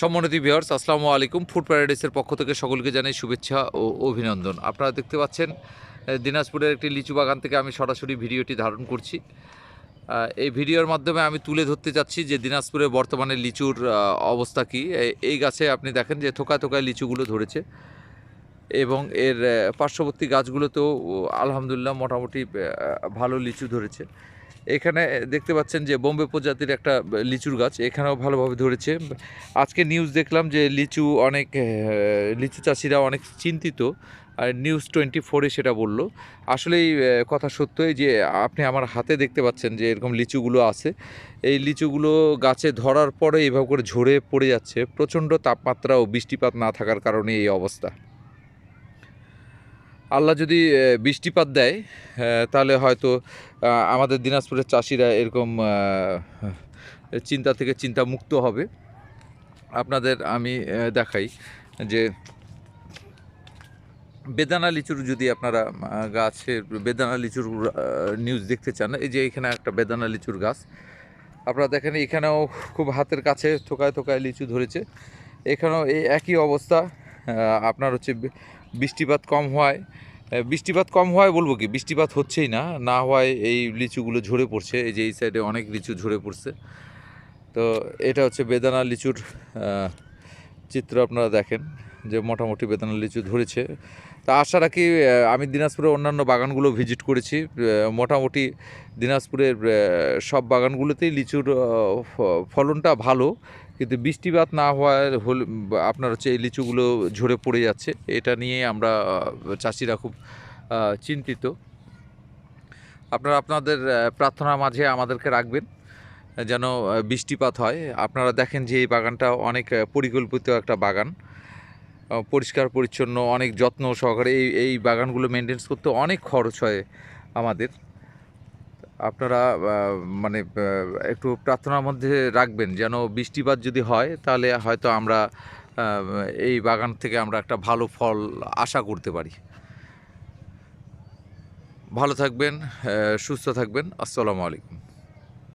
সম্মানিত ভিউয়ার্স, আসসালামু আলাইকুম। ফুড প্যারাডাইসের পক্ষ থেকে সকলকে জানাই শুভেচ্ছা ও অভিনন্দন। আপনারা দেখতে পাচ্ছেন দিনাজপুরের একটি লিচু বাগান থেকে আমি সরাসরি ভিডিওটি ধারণ করছি। এই ভিডিওর মাধ্যমে আমি তুলে ধরতে চাচ্ছি যে দিনাজপুরে বর্তমানে লিচুর অবস্থা কী। এই গাছে আপনি দেখেন যে থোকায় থোকায় লিচুগুলো ধরেছে এবং এর পার্শ্ববর্তী গাছগুলোতেও আলহামদুলিল্লাহ মোটামুটি ভালো লিচু ধরেছে। এখানে দেখতে পাচ্ছেন যে বোম্বে প্রজাতির একটা লিচুর গাছ, এখানেও ভালোভাবে ধরেছে। আজকে নিউজ দেখলাম যে লিচু অনেক লিচু চাষিরা অনেক চিন্তিত, আর নিউজ টোয়েন্টি ফোরে সেটা বলল। আসলেই কথা সত্যই যে আপনি আমার হাতে দেখতে পাচ্ছেন যে এরকম লিচুগুলো আছে। এই লিচুগুলো গাছে ধরার পরে এভাবে করে ঝরে পড়ে যাচ্ছে, প্রচণ্ড তাপমাত্রা ও বৃষ্টিপাত না থাকার কারণে এই অবস্থা। আল্লাহ যদি বৃষ্টিপাত দেয় তাহলে হয়তো আমাদের দিনাজপুরের চাষিরা এরকম চিন্তা থেকে চিন্তা মুক্ত হবে। আপনাদের আমি দেখাই যে, বেদানা লিচুর যদি আপনারা গাছের বেদানা লিচুর নিউজ দেখতে চান, এই যে এখানে একটা বেদানা লিচুর গাছ, আপনারা দেখেন এখানেও খুব হাতের কাছে থোকায় থোকায় লিচু ধরেছে। এখানেও এই একই অবস্থা আপনার হচ্ছে বৃষ্টিপাত কম হওয়ায় বৃষ্টিপাত কম হওয়ায় বলব কি? বৃষ্টিপাত হচ্ছেই না। না হওয়ায় এই লিচুগুলো ঝরে পড়ছে। এই যে এই সাইডে অনেক লিচু ঝরে পড়ছে। তো এটা হচ্ছে বেদানা লিচুর চিত্র আপনারা দেখেন। যে মোটামুটি বেদানা লিচু ধরেছে। তা আশা রাখি আমি দিনাজপুরের অন্যান্য বাগানগুলো ভিজিট করেছি। মোটামুটি দিনাজপুরের সব বাগানগুলোতেই লিচুর ফলনটা ভালো। কিন্তু বৃষ্টিপাত না হওয়ার হল, আপনার হচ্ছে এই লিচুগুলো ঝরে পড়ে যাচ্ছে। এটা নিয়ে আমরা চাষিরা খুব চিন্তিত। আপনারা আপনাদের প্রার্থনার মাঝে আমাদেরকে রাখবেন, যেন বৃষ্টিপাত হয়। আপনারা দেখেন যে এই বাগানটা অনেক পরিকল্পিত একটা বাগান। পরিষ্কার, পরিচ্ছন্ন, অনেক যত্ন সহকারে এই এই বাগানগুলো মেনটেন্স করতে অনেক খরচ হয় আমাদের। আপনারা মানে একটু প্রার্থনার মধ্যে রাখবেন যেন বৃষ্টিপাত যদি হয়, তাহলে হয়তো আমরা এই বাগান থেকে আমরা একটা ভালো ফল আশা করতে পারি। ভালো থাকবেন সুস্থ থাকবেন। আসসালামু আলাইকুম।